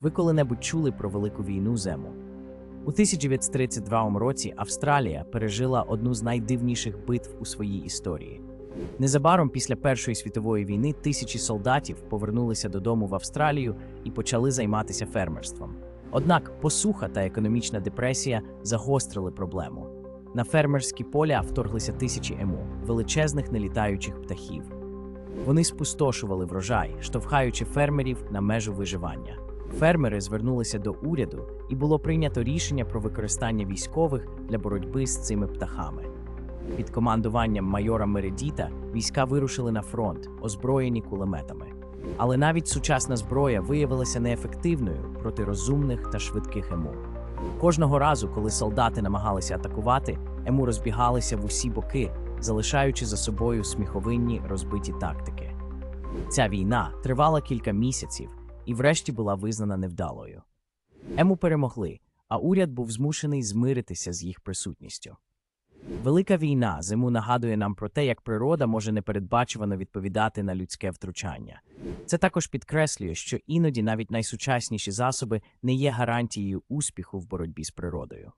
Ви коли-небудь чули про Велику війну зему? У 1932 році Австралія пережила одну з найдивніших битв у своїй історії. Незабаром після Першої світової війни тисячі солдатів повернулися додому в Австралію і почали займатися фермерством. Однак посуха та економічна депресія загострили проблему. На фермерські поля вторглися тисячі ему, величезних нелітаючих птахів. Вони спустошували врожай, штовхаючи фермерів на межу виживання. Фермери звернулися до уряду, і було прийнято рішення про використання військових для боротьби з цими птахами. Під командуванням майора Мередіта війська вирушили на фронт, озброєні кулеметами. Але навіть сучасна зброя виявилася неефективною проти розумних та швидких ему. Кожного разу, коли солдати намагалися атакувати, ему розбігалися в усі боки, залишаючи за собою сміховинні розбиті тактики. Ця війна тривала кілька місяців і врешті була визнана невдалою. Ему перемогли, а уряд був змушений змиритися з їх присутністю. Велика війна зиму нагадує нам про те, як природа може непередбачувано відповідати на людське втручання. Це також підкреслює, що іноді навіть найсучасніші засоби не є гарантією успіху в боротьбі з природою.